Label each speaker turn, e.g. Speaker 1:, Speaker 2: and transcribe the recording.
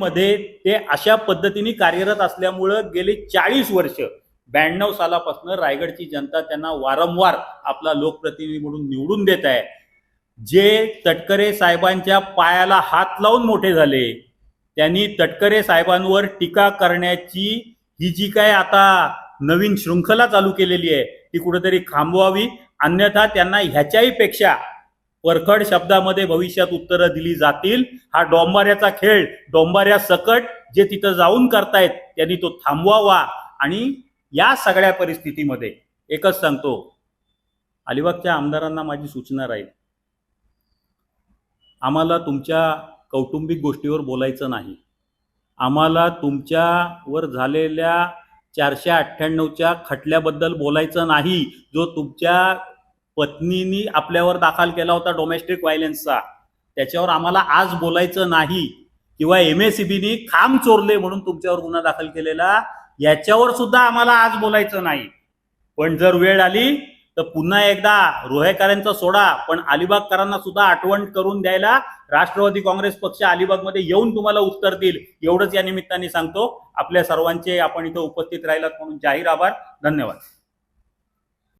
Speaker 1: मध्ये ते अशा पद्धतीने कार्यरत असल्यामुळं गेली चाळीस वर्ष ब्याण्णव सालापासून रायगडची जनता त्यांना वारंवार आपला लोकप्रतिनिधी म्हणून निवडून देत आहे. जे तटकरे साहेबांच्या पायाला हात लावून मोठे झाले त्यांनी तटकरे साहेबांवर टीका करण्याची ही जी काय आता नवीन शृंखला चालू केलेली आहे ती कुठेतरी थांबवावी अन्यथा त्यांना ह्याच्याही पेक्षा परखड शब्दामध्ये भविष्यात उत्तरं दिली जातील. हा डोंबाऱ्याचा खेळ डोंबाऱ्या सकट जे तिथं जाऊन करतायत त्यांनी तो थांबवावा. आणि या सगळ्या परिस्थितीमध्ये एकच सांगतो अलिबागच्या आमदारांना माझी सूचना राहील. आम्हाला तुमच्या कौटुंबिक गोष्टीवर बोलायचं नाही. आम्हाला तुमच्यावर झालेल्या चारशे अठ्ठ्याण्णवच्या खटल्याबद्दल बोलायचं नाही. जो तुमच्या पत्नीनी आपल्यावर दाखल केला होता डोमेस्टिक व्हायलन्सचा त्याच्यावर आम्हाला आज बोलायचं नाही किंवा एम एस सी खांब चोरले म्हणून तुमच्यावर गुन्हा दाखल केलेला याच्यावर सुद्धा आम्हाला आज बोलायचं नाही. पण जर वेळ आली तर पुन्हा एकदा रोहेकरांचा सोडा पण अलिबागकरांना सुद्धा आठवण करून द्यायला राष्ट्रवादी काँग्रेस पक्ष अलिबागमध्ये येऊन तुम्हाला उत्तर देईल. एवढंच या निमित्ताने सांगतो. आपल्या सर्वांचे आपण इथं उपस्थित राहिलात म्हणून जाहीर आभार. धन्यवाद.